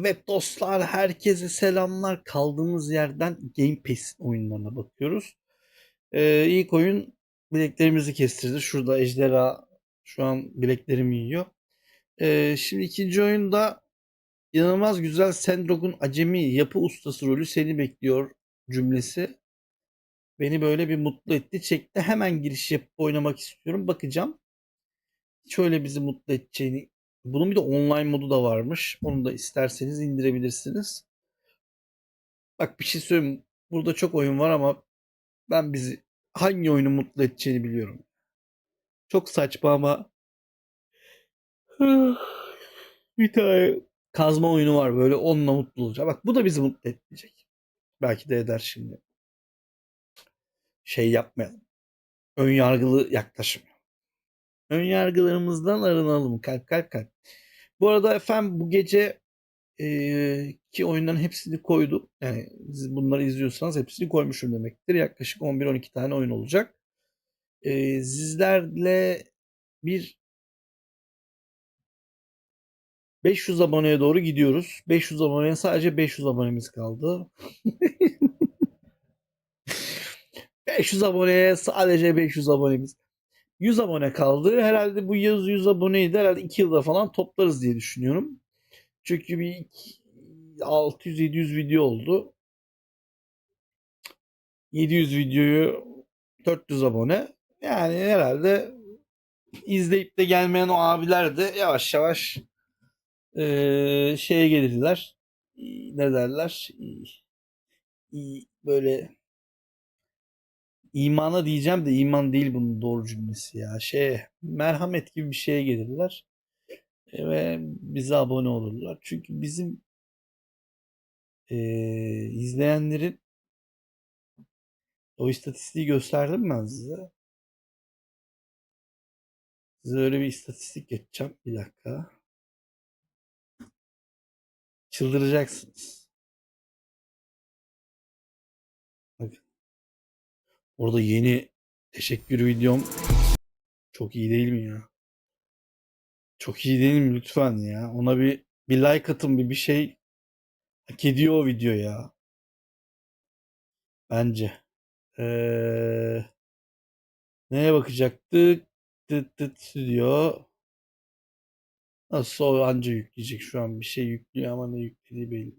Evet dostlar herkese selamlar. Kaldığımız yerden Game Pass oyunlarına bakıyoruz. Ee, ilk oyun bileklerimizi kestirdi. Şurada ejderha şu an bileklerimi yiyor. Ee, şimdi ikinci oyunda inanılmaz güzel Sandrock'un acemi yapı ustası rolü seni bekliyor cümlesi. Beni böyle bir mutlu etti. Çekti hemen giriş yapıp oynamak istiyorum. Bakacağım. Şöyle bizi mutlu edeceğini bunun bir de online modu da varmış. Onu da isterseniz indirebilirsiniz. Bak bir şey söyleyeyim. Burada çok oyun var ama ben bizi hangi oyunu mutlu edeceğini biliyorum. Çok saçma ama bir tane kazma oyunu var böyle onunla mutlu olacağım. Bak bu da bizi mutlu etmeyecek. Belki de eder şimdi. Şey yapmayalım. Ön yargılı yaklaşmayalım. Ön yargılarımızdan arınalım. Kalp kalp kalp. Bu arada efendim bu gece eee, ki oyunların hepsini koydum. Yani siz bunları izliyorsanız hepsini koymuşum demektir. Yaklaşık 11-12 tane oyun olacak. Eee, sizlerle bir 500 aboneye doğru gidiyoruz. 500 aboneye sadece 500 abonemiz kaldı. 500 aboneye sadece 500 abonemiz. 100 abone kaldı. Herhalde bu yaz 100 aboneyi de herhalde 2 yılda falan toplarız diye düşünüyorum. Çünkü bir 600-700 video oldu. 700 videoyu 400 abone. Yani herhalde izleyip de gelmeyen o abiler de yavaş yavaş eee, şeye gelirler. Ne derler? Böyle imana diyeceğim de iman değil bunun doğru cümlesi ya. Şey merhamet gibi bir şeye gelirler. E, ve bize abone olurlar. Çünkü bizim eee, izleyenlerin o istatistiği gösterdim ben size. Size öyle bir istatistik geçeceğim. Bir dakika. Çıldıracaksınız. Orada yeni teşekkür videom çok iyi değil mi ya? Çok iyi değil mi lütfen ya? Ona bir bir like atın bir bir şey hak ediyor o video ya. Bence. Ee, neye bakacaktık? Tıt tıt stüdyo. Nasıl o anca yükleyecek şu an bir şey yüklüyor ama ne yüklediği belli.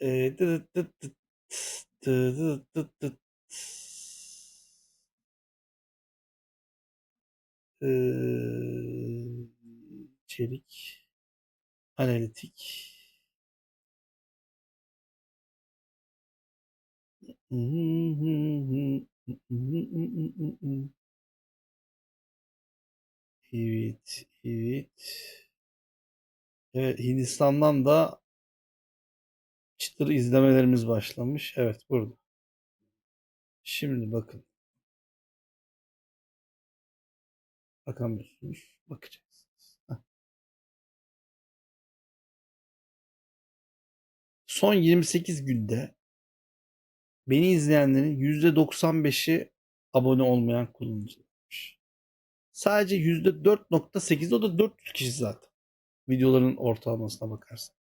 Ee, tıt tıt tıt içerik analitik. Evet, evet. Evet, Hindistan'dan da çıtır izlemelerimiz başlamış. Evet, burada. Şimdi bakın. Bakamıyorsunuz. Bakacaksınız. Heh. Son 28 günde beni izleyenlerin %95'i abone olmayan kullanıcılarmış. Sadece %4.8 o da 400 kişi zaten. Videoların ortalamasına bakarsak.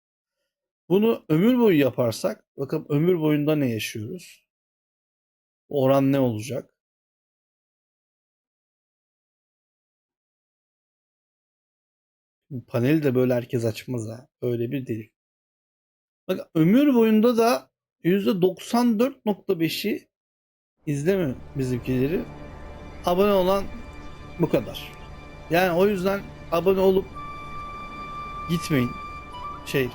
Bunu ömür boyu yaparsak bakalım ömür boyunda ne yaşıyoruz? Oran ne olacak? Paneli de böyle herkes açmaz ha. Öyle bir delik. Bak ömür boyunda da %94.5'i izlemiyor bizimkileri. Abone olan bu kadar. Yani o yüzden abone olup gitmeyin. Şey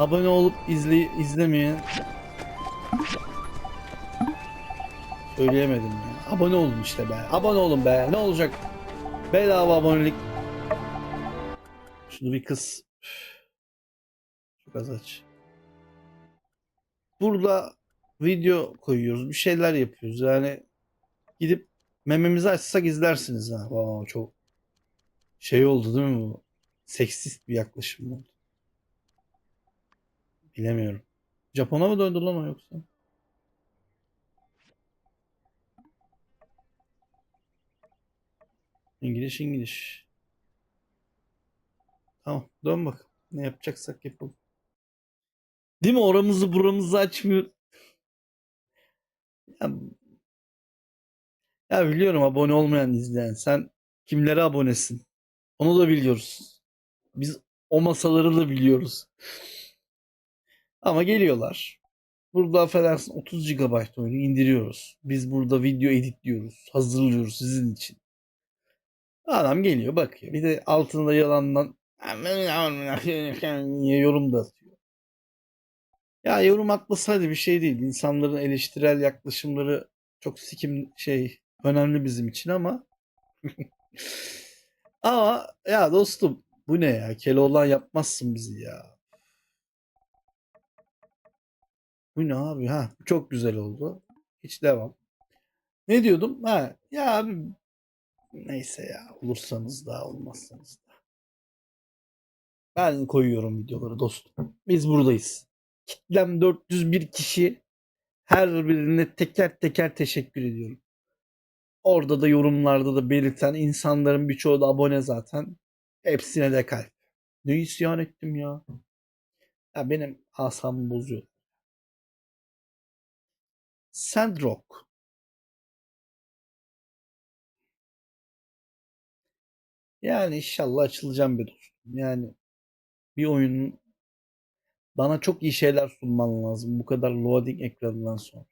abone olup izle, izlemeyen söyleyemedim ya. Abone olun işte be. Abone olun be. Ne olacak? Bedava abonelik. Şunu bir kız. Çok az aç. Burada video koyuyoruz. Bir şeyler yapıyoruz. Yani gidip mememizi açsak izlersiniz ha. Wow, çok şey oldu değil mi bu? Seksist bir yaklaşım oldu. Bilemiyorum. Japon'a mı döndü lan o yoksa? İngiliz İngiliz. Tamam dön bak. Ne yapacaksak yapalım. Değil mi? Oramızı buramızı açmıyor. Ya, ya biliyorum abone olmayan izleyen. Sen kimlere abonesin? Onu da biliyoruz. Biz o masaları da biliyoruz. Ama geliyorlar. Burada affedersin 30 GB oyunu indiriyoruz. Biz burada video editliyoruz. Hazırlıyoruz sizin için. Adam geliyor bakıyor. Bir de altında yalandan yorum da atıyor. Ya yorum atmasaydı bir şey değil. İnsanların eleştirel yaklaşımları çok sikim şey önemli bizim için ama ama ya dostum bu ne ya? Keloğlan yapmazsın bizi ya. Bu ne abi? Ha çok güzel oldu. Hiç devam. Ne diyordum? Ha ya abi neyse ya olursanız da olmazsanız da. Ben koyuyorum videoları dostum. Biz buradayız. Kitlem 401 kişi. Her birine teker teker teşekkür ediyorum. Orada da yorumlarda da belirten insanların birçoğu da abone zaten. Hepsine de kalp. Ne isyan ettim ya. Ya benim asabımı bozuyor. Sandrock. Yani inşallah açılacağım be dostum. Yani bir oyunun bana çok iyi şeyler sunman lazım bu kadar loading ekranından sonra.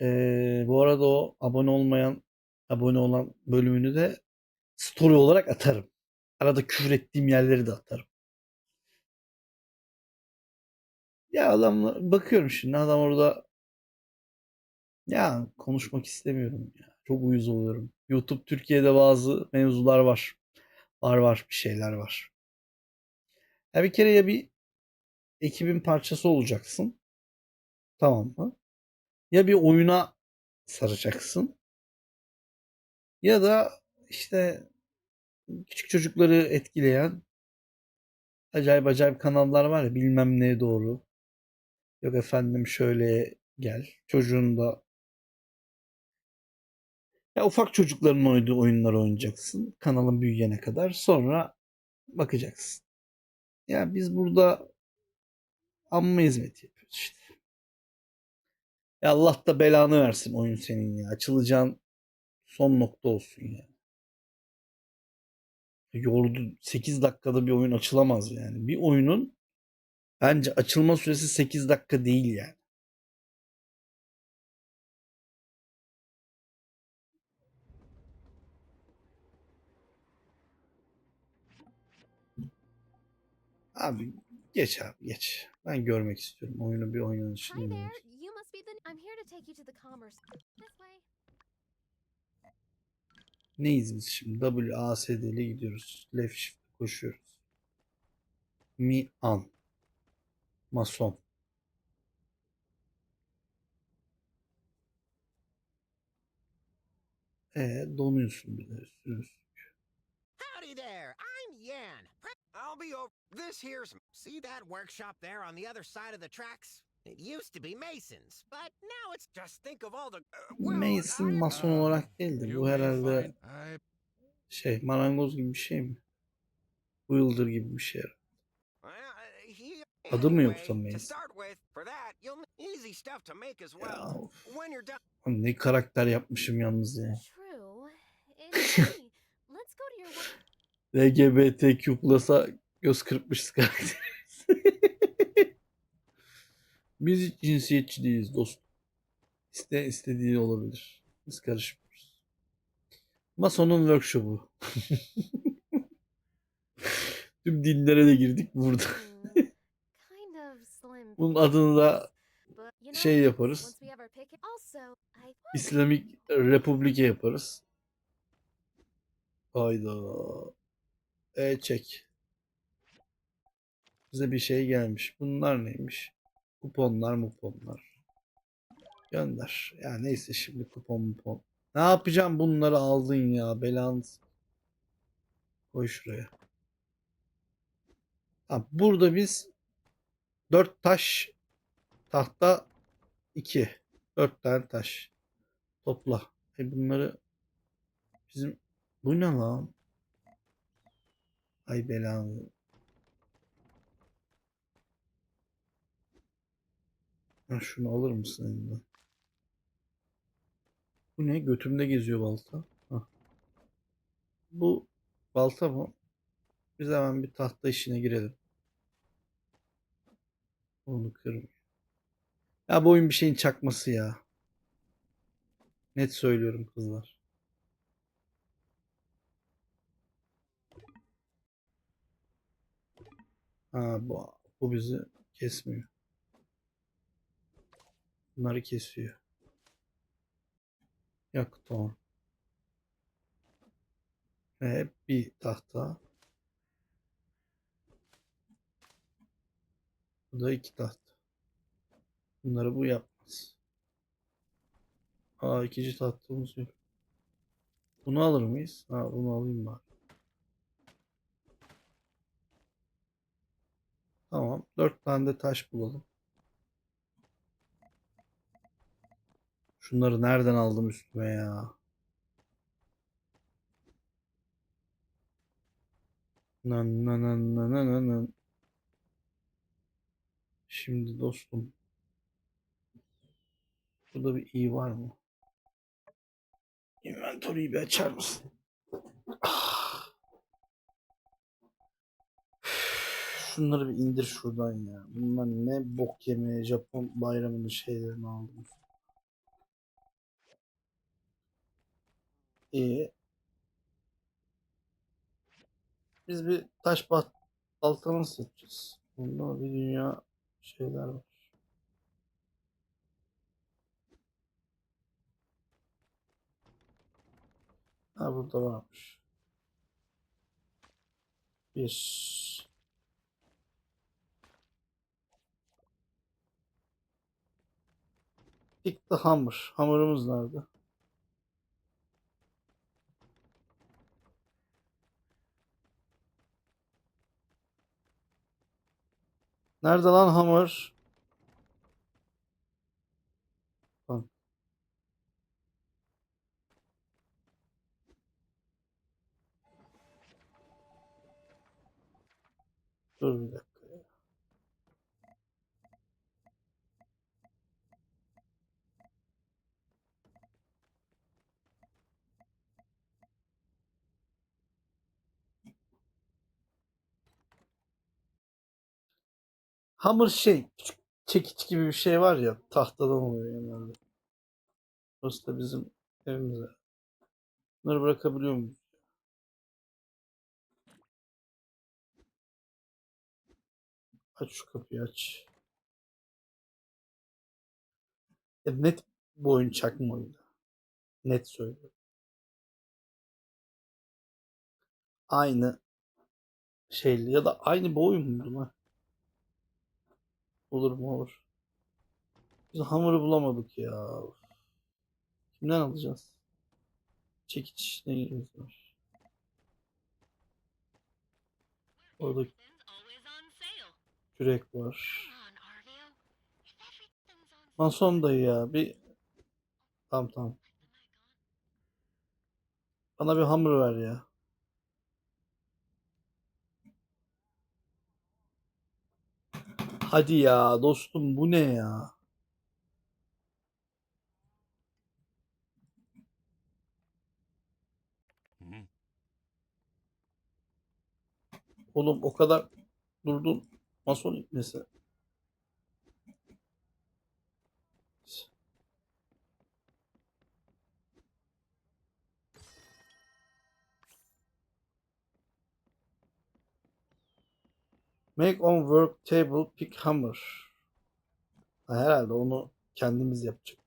Ee, bu arada o abone olmayan abone olan bölümünü de story olarak atarım. Arada küfür ettiğim yerleri de atarım. Ya adamla bakıyorum şimdi adam orada ya konuşmak istemiyorum ya. Çok uyuz oluyorum. YouTube Türkiye'de bazı mevzular var. Var var bir şeyler var. Ya bir kere ya bir ekibin parçası olacaksın. Tamam mı? Ya bir oyuna saracaksın. Ya da işte küçük çocukları etkileyen acayip acayip kanallar var ya bilmem neye doğru. Yok efendim şöyle gel. Çocuğun da ya ufak çocukların oynadığı oyunları oynayacaksın. Kanalın büyüyene kadar. Sonra bakacaksın. Ya biz burada amma hizmet yapıyoruz işte. Ya Allah da belanı versin oyun senin ya. Açılacağın son nokta olsun ya. Yordu 8 dakikada bir oyun açılamaz yani. Bir oyunun bence açılma süresi 8 dakika değil yani. Abi geç abi geç. Ben görmek istiyorum. Oyunu bir oynanışını. Hi there. dinlemek. You must be the. I'm here to take you to the commerce. This way. Neyiz biz şimdi? W, A, S, D ile gidiyoruz. Left shift koşuyoruz. Mi, an. Mason. E donuyorsun bir de üstüne üstlük. Howdy there, I'm Yan. I'll be over. This here's. See that workshop there on the other side of the tracks? It used to be Mason's, but now it's just think of all the. Uh, well, Mason I- mason Uh, olarak değildir. Bu herhalde şey marangoz gibi bir şey mi? Builder gibi bir şey. Uh, Adı mı yoksa Mason? start with, for that, you'll need easy stuff to make as Ya, ne karakter yapmışım yalnız ya. LGBTQ plus'a göz kırpmışız karakter. Biz hiç cinsiyetçi değiliz dostum. İste istediği olabilir. Biz karışmıyoruz. Mason'un workshop'u. Tüm dinlere de girdik burada. Hmm. Bunun adını da şey yaparız. İslamik Republike yaparız. Hayda. E çek. Bize bir şey gelmiş. Bunlar neymiş? Kuponlar muponlar. Gönder. Ya neyse şimdi kupon mupon. Ne yapacağım bunları aldın ya belanı. Koy şuraya. Ha, burada biz 4 taş tahta 2. 4 tane taş. Topla. E bunları bizim bu ne lan? Ay belanı. Ha, şunu alır mısın elinden? Bu ne? Götümde geziyor balta. Hah. Bu balta mı? Biz hemen bir tahta işine girelim. Onu kırmıyor. Ya bu oyun bir şeyin çakması ya. Net söylüyorum kızlar. Ha bu, bu bizi kesmiyor. Bunları kesiyor. Yok tamam. Ve hep bir tahta. Bu da iki tahta. Bunları bu yapmaz. Aa ikinci tahtamız yok. Bunu alır mıyız? Ha bunu alayım bari. Tamam. Dört tane de taş bulalım. Şunları nereden aldım üstüme ya? Nan nan nan nan nan nan. Şimdi dostum. Burada bir iyi var mı? Inventory'yi bir açar mısın? Ah. Şunları bir indir şuradan ya. Bunlar ne bok yemeye Japon bayramının şeylerini aldım. İyi. Biz bir taş bat balta nasıl yapacağız? Bunda bir dünya şeyler var. Ha burada varmış. Bir. Pick the hammer. Hamurumuz nerede? Nerede lan hamur? Lan. Dur bir dakika Hamur şey, küçük çekiç gibi bir şey var ya, tahtadan oluyor genelde. Burası da bizim evimize. Bunları bırakabiliyor muyuz? Aç şu kapıyı aç. Ya net bu oyun çakma oyunu. Net söylüyorum. Aynı şeyli ya da aynı bu oyun mu bunlar? Olur mu olur. Biz hamuru bulamadık ya. Kimden alacağız? Çekiç ne ilgimiz var? Orada kürek var. Mason dayı ya bir tamam tamam. Bana bir hamur ver ya. Hadi ya dostum bu ne ya? Oğlum o kadar durdun. Mason ipnesi. Make on work table pick hammer. Ha, herhalde onu kendimiz yapacakmışız.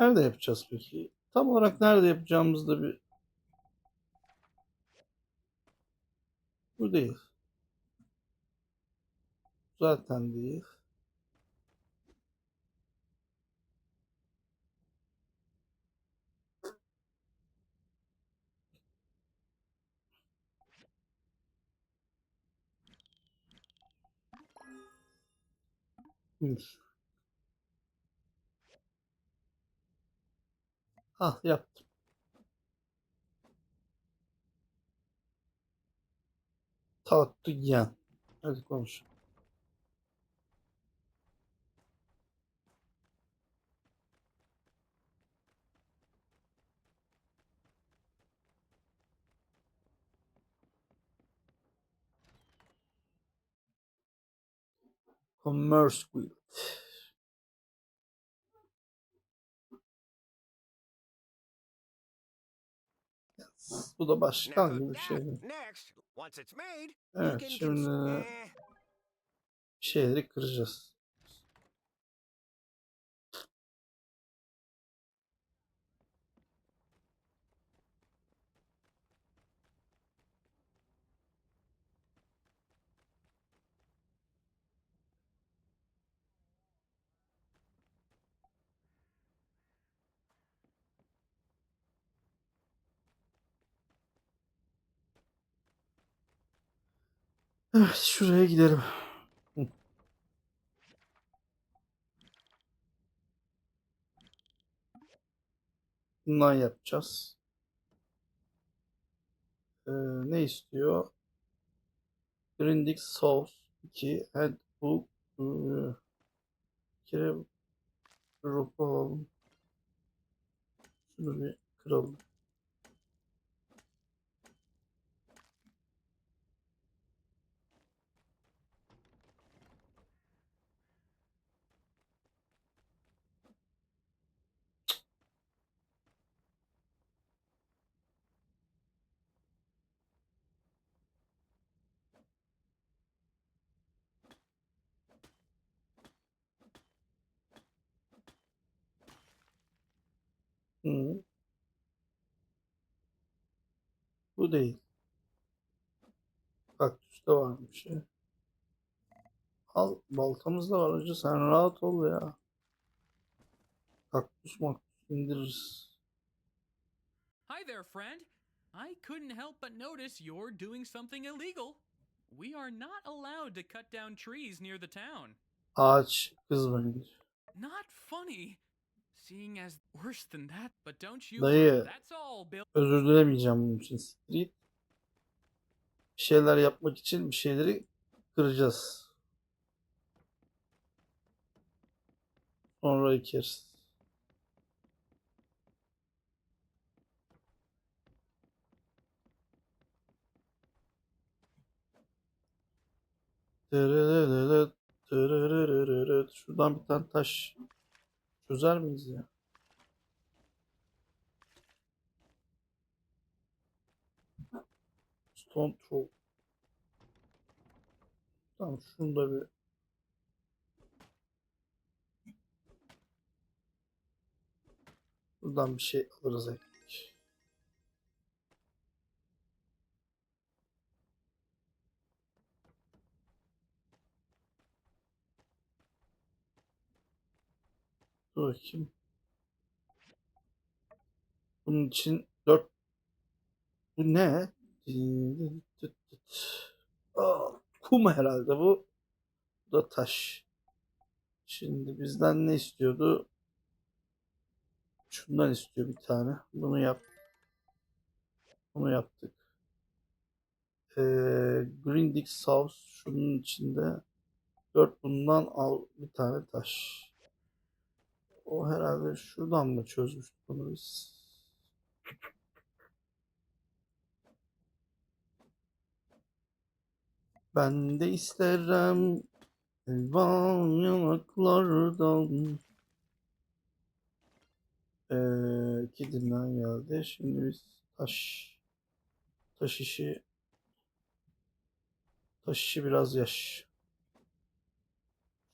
Nerede yapacağız peki? Tam olarak nerede yapacağımızda bir Bu değil. Zaten değil. Buyur. Ah yaptım. Tatlı yiyen. Hadi konuş. Commerce Guild. Bu da gibi bir şey. Evet şimdi eh, şeyleri kıracağız. Evet şuraya gidelim. Bundan yapacağız. Ee, ne istiyor? Grindik Sauce 2 and bu e, kere ropa alalım. Şunu bir kıralım. Hı. Bu değil. Kaktüste varmış ya. Al baltamız da var hacı sen rahat ol ya. Kaktüs maktüs indiririz. Hi there, friend. I couldn't help but notice you're doing something illegal. We are not allowed to cut down trees near the town. Ağaç kızmayın. Not funny. Dayı. That's all, Bill. Özür dilemeyeceğim bunun için. Bir şeyler yapmak için bir şeyleri kıracağız. Sonra ekeriz. Şuradan bir tane taş çözer miyiz ya? Stone Troll. Tamam şunu da bir Buradan bir şey alırız ekmek. Dur bakayım. Bunun için 4 Bu ne? Aa, kum herhalde bu. Bu da taş. Şimdi bizden ne istiyordu? Şundan istiyor bir tane. Bunu yap. Bunu yaptık. Ee, Green Dick Sauce şunun içinde. Dört bundan al bir tane taş. O herhalde şuradan mı çözmüştük bunu biz? Ben de isterim elvan yanaklardan. Ee, iki dinlen geldi. Şimdi biz taş taş işi taş işi biraz yaş.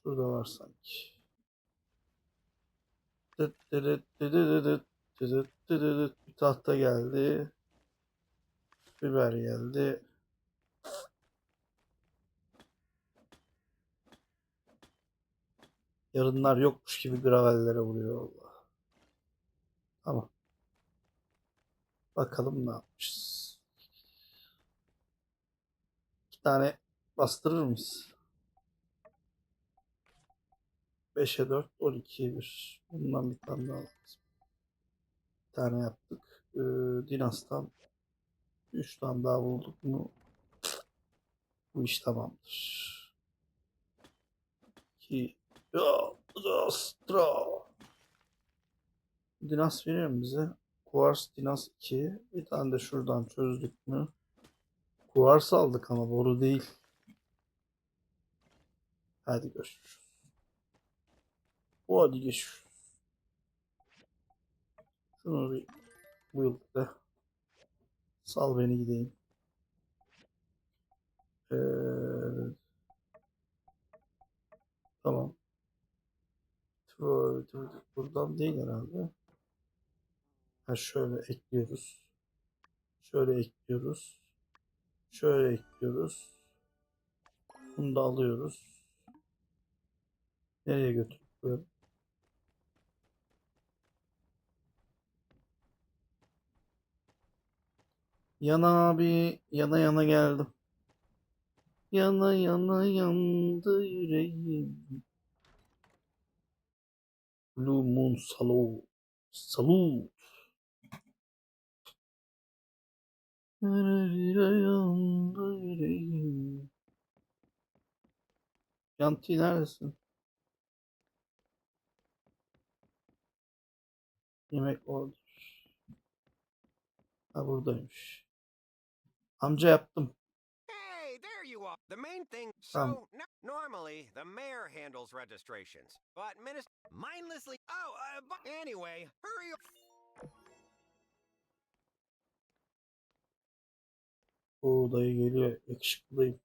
Şurada var sanki. Bir tahta geldi. Biber geldi. Yarınlar yokmuş gibi gravellere vuruyor Allah. Tamam. Bakalım ne yapmışız. İki tane bastırır mısın? 5'e 4, 12'ye 1. Bundan bir tane daha. Bir tane yaptık. Ee, Dinas'tan 3 tane daha bulduk mu? Bu iş tamamdır. 2 Astra. Dinas veriyor mu bize? Kuvars Dinas 2. Bir tane de şuradan çözdük mü? Kuvars aldık ama boru değil. Hadi görüşürüz. O hadi geçiyoruz. Şunu bir bu yılda sal beni gideyim. Ee, tamam. Buradan değil herhalde. Ha şöyle ekliyoruz. Şöyle ekliyoruz. Şöyle ekliyoruz. Bunu da alıyoruz. Nereye götürüyorum? Yana abi, yana yana geldim. Yana yana yandı yüreğim. Blue Moon Salute. Salute. Yandı yüreğim. Yanti neredesin? Yemek orada. Ha buradaymış. Amca yaptım. Hey, there you are. The main thing. So, Um. no- normally, the mayor handles registrations, but minister mindlessly. Oh, uh, but anyway, hurry up. O dayı geliyor. Yakışıklıyım.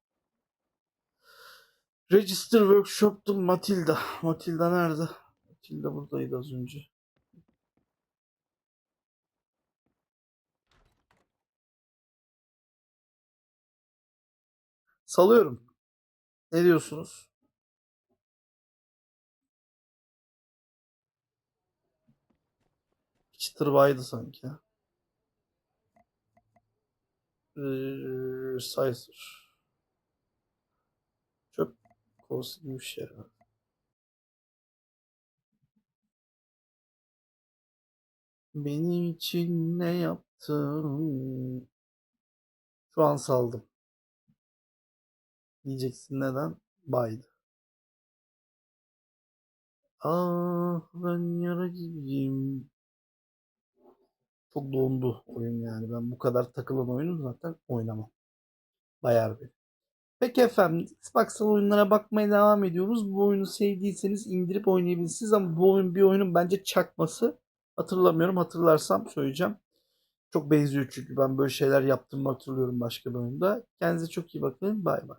Register Workshop'tu Matilda. Matilda nerede? Matilda buradaydı az önce. Salıyorum. Ne diyorsunuz? Çıtır baydı sanki. Ee, Sizer. Çöp kovası gibi bir şey. Benim için ne yaptın? Şu an saldım. Diyeceksin neden? Baydı. Ah ben yara gibiyim. Çok dondu oyun yani. Ben bu kadar takılan oyunu zaten oynamam. Bayar bir. Peki efendim Xbox'ın oyunlara bakmaya devam ediyoruz. Bu oyunu sevdiyseniz indirip oynayabilirsiniz ama bu oyun bir oyunun bence çakması. Hatırlamıyorum. Hatırlarsam söyleyeceğim. Çok benziyor çünkü ben böyle şeyler yaptığımı hatırlıyorum başka bir oyunda. Kendinize çok iyi bakın. Bay bay.